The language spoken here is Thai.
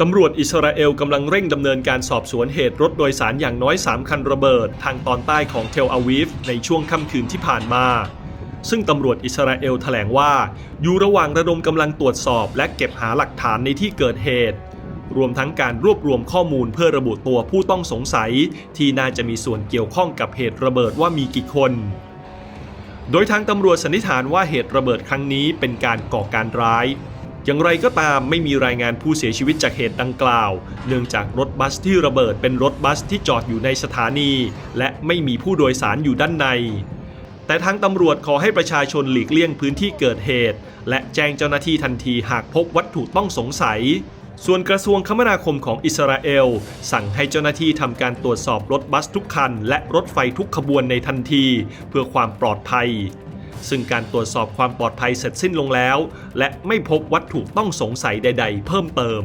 ตำรวจอิสราเอลกำลังเร่งดำเนินการสอบสวนเหตุรถโดยสารอย่างน้อย 3 คันระเบิด ทางตอนใต้ของเทลอาวีฟในช่วงค่ำคืนที่ผ่านมา ซึ่งตำรวจอิสราเอลแถลงว่า อยู่ระหว่างระดมกำลังตรวจสอบและเก็บหาหลักฐานในที่เกิดเหตุ รวมทั้งการรวบรวมข้อมูลเพื่อระบุตัวผู้ต้องสงสัย ที่น่าจะมีส่วนเกี่ยวข้องกับเหตุระเบิดว่ามีกี่คนโดยทางตำรวจสันนิษฐานว่าเหตุระเบิดครั้งนี้เป็นการก่อการร้าย อย่างไรก็ตามไม่มีรายงานผู้เสียชีวิตจากเหตุดังกล่าว เนื่องจากรถบัสที่ระเบิดเป็นรถบัสที่จอดอยู่ในสถานี และไม่มีผู้โดยสารอยู่ด้านใน แต่ทางตำรวจขอให้ประชาชนหลีกเลี่ยงพื้นที่เกิดเหตุ และแจ้งเจ้าหน้าที่ทันทีหากพบวัตถุต้องสงสัย ส่วนกระทรวงคมนาคมของอิสราเอล สั่งให้เจ้าหน้าที่ทำการตรวจสอบรถบัสทุกคัน และรถไฟทุกขบวนในทันที เพื่อความปลอดภัย ซึ่งการตรวจสอบความปลอดภัยเสร็จสิ้นลงแล้ว และไม่พบวัตถุต้องสงสัยใด ๆ เพิ่มเติม